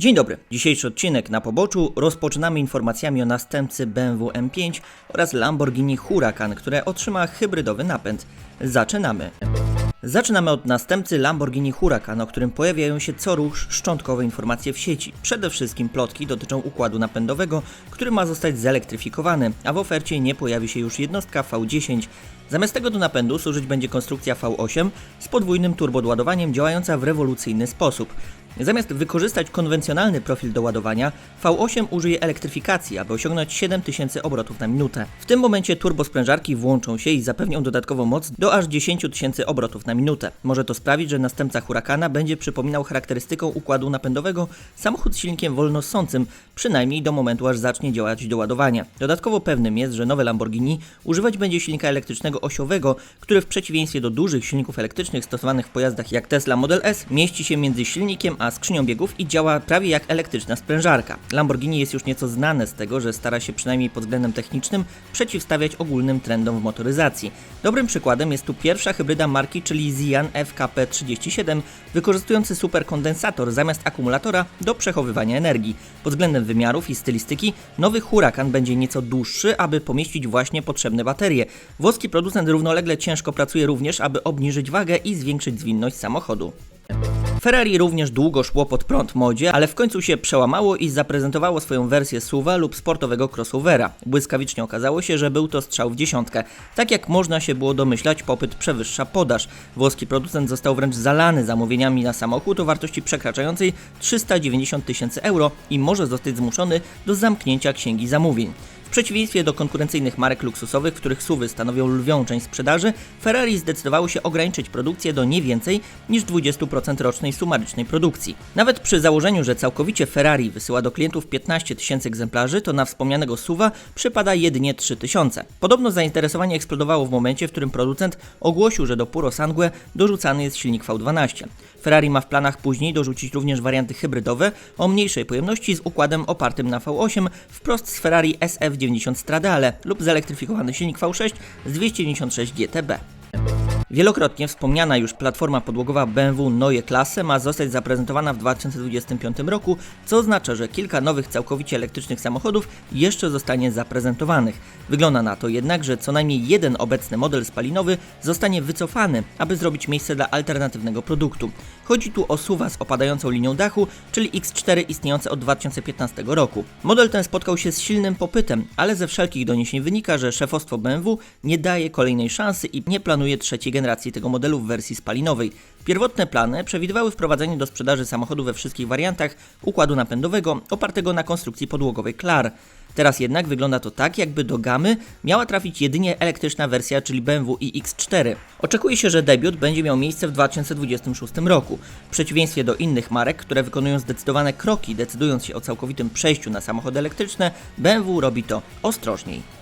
Dzień dobry. Dzisiejszy odcinek na poboczu rozpoczynamy informacjami o następcy BMW M5 oraz Lamborghini Huracan, które otrzyma hybrydowy napęd. Zaczynamy. Zaczynamy od następcy Lamborghini Huracan, o którym pojawiają się co rusz szczątkowe informacje w sieci. Przede wszystkim plotki dotyczą układu napędowego, który ma zostać zelektryfikowany, a w ofercie nie pojawi się już jednostka V10. Zamiast tego do napędu służyć będzie konstrukcja V8 z podwójnym turbodładowaniem działająca w rewolucyjny sposób. Zamiast wykorzystać konwencjonalny profil do ładowania, V8 użyje elektryfikacji, aby osiągnąć 7000 obrotów na minutę. W tym momencie turbosprężarki włączą się i zapewnią dodatkową moc do aż 10 tysięcy obrotów na minutę. Może to sprawić, że następca Huracana będzie przypominał charakterystyką układu napędowego samochód z silnikiem wolnossącym, przynajmniej do momentu aż zacznie działać do ładowania. Dodatkowo pewnym jest, że nowe Lamborghini używać będzie silnika elektrycznego osiowego, który w przeciwieństwie do dużych silników elektrycznych stosowanych w pojazdach jak Tesla Model S mieści się między silnikiem a skrzynią biegów i działa prawie jak elektryczna sprężarka. Lamborghini jest już nieco znane z tego, że stara się przynajmniej pod względem technicznym przeciwstawiać ogólnym trendom w motoryzacji. Dobrym przykładem jest tu pierwsza hybryda marki, czyli Zian FKP37, wykorzystujący superkondensator zamiast akumulatora do przechowywania energii. Pod względem wymiarów i stylistyki nowy Huracan będzie nieco dłuższy, aby pomieścić właśnie potrzebne baterie. Włoski producent równolegle ciężko pracuje również, aby obniżyć wagę i zwiększyć zwinność samochodu. Ferrari również długo szło pod prąd modzie, ale w końcu się przełamało i zaprezentowało swoją wersję SUVa lub sportowego crossovera. Błyskawicznie okazało się, że był to strzał w dziesiątkę. Tak jak można się było domyślać, popyt przewyższa podaż. Włoski producent został wręcz zalany zamówieniami na samochód o wartości przekraczającej 390 tysięcy euro i może zostać zmuszony do zamknięcia księgi zamówień. W przeciwieństwie do konkurencyjnych marek luksusowych, których SUVy stanowią lwią część sprzedaży, Ferrari zdecydowało się ograniczyć produkcję do nie więcej niż 20% rocznej sumarycznej produkcji. Nawet przy założeniu, że całkowicie Ferrari wysyła do klientów 15 tysięcy egzemplarzy, to na wspomnianego SUVa przypada jedynie 3 tysiące. Podobno zainteresowanie eksplodowało w momencie, w którym producent ogłosił, że do Puro Sangue dorzucany jest silnik V12. Ferrari ma w planach później dorzucić również warianty hybrydowe o mniejszej pojemności z układem opartym na V8 wprost z Ferrari SF90 Stradale lub zelektryfikowany silnik V6 z 296 GTB. Wielokrotnie wspomniana już platforma podłogowa BMW Neue Klasse ma zostać zaprezentowana w 2025 roku, co oznacza, że kilka nowych całkowicie elektrycznych samochodów jeszcze zostanie zaprezentowanych. Wygląda na to jednak, że co najmniej jeden obecny model spalinowy zostanie wycofany, aby zrobić miejsce dla alternatywnego produktu. Chodzi tu o SUVa z opadającą linią dachu, czyli X4 istniejące od 2015 roku. Model ten spotkał się z silnym popytem, ale ze wszelkich doniesień wynika, że szefostwo BMW nie daje kolejnej szansy i nie planuje trzeciej generacji tego modelu w wersji spalinowej. Pierwotne plany przewidywały wprowadzenie do sprzedaży samochodu we wszystkich wariantach układu napędowego opartego na konstrukcji podłogowej Clar. Teraz jednak wygląda to tak, jakby do gamy miała trafić jedynie elektryczna wersja, czyli BMW iX4. Oczekuje się, że debiut będzie miał miejsce w 2026 roku. W przeciwieństwie do innych marek, które wykonują zdecydowane kroki, decydując się o całkowitym przejściu na samochody elektryczne, BMW robi to ostrożniej.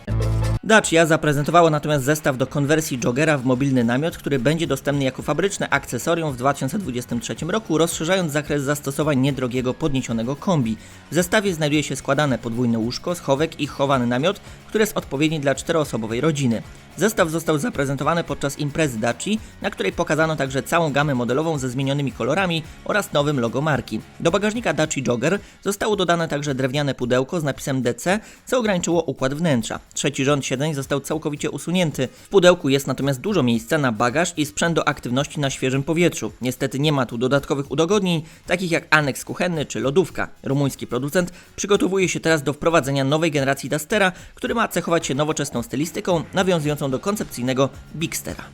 Dacia zaprezentowało natomiast zestaw do konwersji Jogera w mobilny namiot, który będzie dostępny jako fabryczne akcesorium w 2023 roku, rozszerzając zakres zastosowań niedrogiego podniesionego kombi. W zestawie znajduje się składane podwójne łóżko, schowek i chowany namiot, który jest odpowiedni dla czteroosobowej rodziny. Zestaw został zaprezentowany podczas imprezy Daci, na której pokazano także całą gamę modelową ze zmienionymi kolorami oraz nowym logo marki. Do bagażnika Daci Jogger zostało dodane także drewniane pudełko z napisem DC, co ograniczyło układ wnętrza. Trzeci rząd siedzeń został całkowicie usunięty. W pudełku jest natomiast dużo miejsca na bagaż i sprzęt do aktywności na świeżym powietrzu. Niestety nie ma tu dodatkowych udogodnień, takich jak aneks kuchenny czy lodówka. Rumuński producent przygotowuje się teraz do wprowadzenia nowej generacji Dustera, który ma cechować się nowoczesną stylistyką, nawiązującą do koncepcyjnego Bigstera.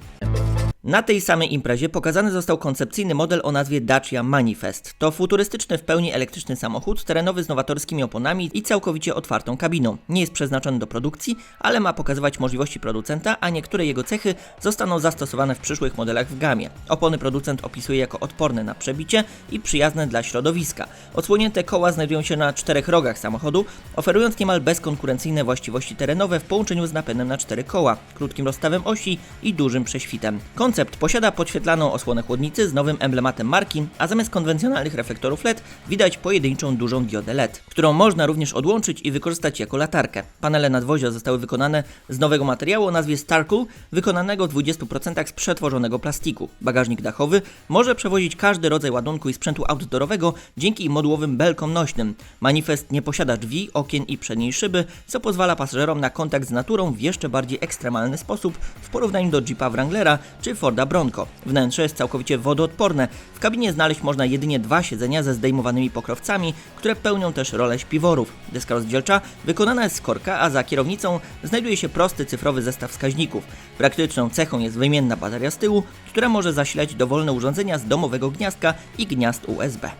Na tej samej imprezie pokazany został koncepcyjny model o nazwie Dacia Manifest. To futurystyczny w pełni elektryczny samochód, terenowy z nowatorskimi oponami i całkowicie otwartą kabiną. Nie jest przeznaczony do produkcji, ale ma pokazywać możliwości producenta, a niektóre jego cechy zostaną zastosowane w przyszłych modelach w gamie. Opony producent opisuje jako odporne na przebicie i przyjazne dla środowiska. Odsłonięte koła znajdują się na czterech rogach samochodu, oferując niemal bezkonkurencyjne właściwości terenowe w połączeniu z napędem na cztery koła, krótkim rozstawem osi i dużym prześwitem. Koncept posiada podświetlaną osłonę chłodnicy z nowym emblematem marki, a zamiast konwencjonalnych reflektorów LED widać pojedynczą dużą diodę LED, którą można również odłączyć i wykorzystać jako latarkę. Panele nadwozia zostały wykonane z nowego materiału o nazwie Starcool, wykonanego w 20% z przetworzonego plastiku. Bagażnik dachowy może przewozić każdy rodzaj ładunku i sprzętu outdoorowego dzięki modułowym belkom nośnym. Manifest nie posiada drzwi, okien i przedniej szyby, co pozwala pasażerom na kontakt z naturą w jeszcze bardziej ekstremalny sposób w porównaniu do Jeepa Wranglera czy Forda Bronco. Wnętrze jest całkowicie wodoodporne. W kabinie znaleźć można jedynie dwa siedzenia ze zdejmowanymi pokrowcami, które pełnią też rolę śpiworów. Deska rozdzielcza wykonana jest z korka, a za kierownicą znajduje się prosty cyfrowy zestaw wskaźników. Praktyczną cechą jest wymienna bateria z tyłu, która może zasilać dowolne urządzenia z domowego gniazdka i gniazd USB.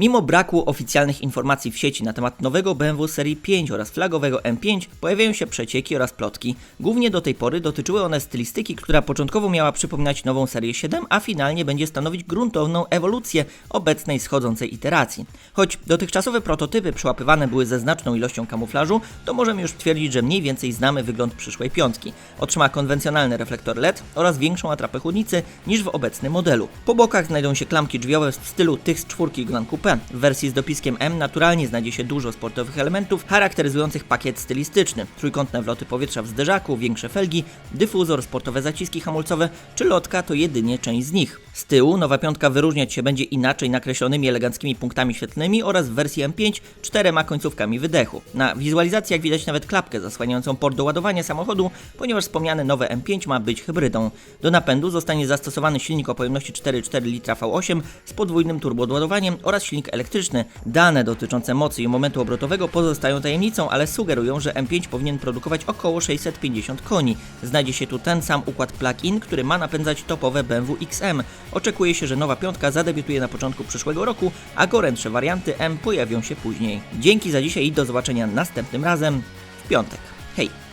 Mimo braku oficjalnych informacji w sieci na temat nowego BMW serii 5 oraz flagowego M5 pojawiają się przecieki oraz plotki. Głównie do tej pory dotyczyły one stylistyki, która początkowo miała przypominać nową serię 7, a finalnie będzie stanowić gruntowną ewolucję obecnej schodzącej iteracji. Choć dotychczasowe prototypy przełapywane były ze znaczną ilością kamuflażu, to możemy już twierdzić, że mniej więcej znamy wygląd przyszłej piątki. Otrzyma konwencjonalny reflektor LED oraz większą atrapę chłodnicy niż w obecnym modelu. Po bokach znajdą się klamki drzwiowe w stylu tych z czwórki Grand Coupe. W wersji z dopiskiem M naturalnie znajdzie się dużo sportowych elementów charakteryzujących pakiet stylistyczny. Trójkątne wloty powietrza w zderzaku, większe felgi, dyfuzor, sportowe zaciski hamulcowe czy lotka to jedynie część z nich. Z tyłu nowa piątka wyróżniać się będzie inaczej nakreślonymi eleganckimi punktami świetlnymi oraz w wersji M5 czterema końcówkami wydechu. Na wizualizacjach widać nawet klapkę zasłaniającą port do ładowania samochodu, ponieważ wspomniane nowe M5 ma być hybrydą. Do napędu zostanie zastosowany silnik o pojemności 4,4 litra V8 z podwójnym turbodoładowaniem oraz silnik elektryczny. Dane dotyczące mocy i momentu obrotowego pozostają tajemnicą, ale sugerują, że M5 powinien produkować około 650 koni. Znajdzie się tu ten sam układ plug-in, który ma napędzać topowe BMW XM. Oczekuje się, że nowa piątka zadebiutuje na początku przyszłego roku, a gorętsze warianty M pojawią się później. Dzięki za dzisiaj i do zobaczenia następnym razem w piątek. Hej!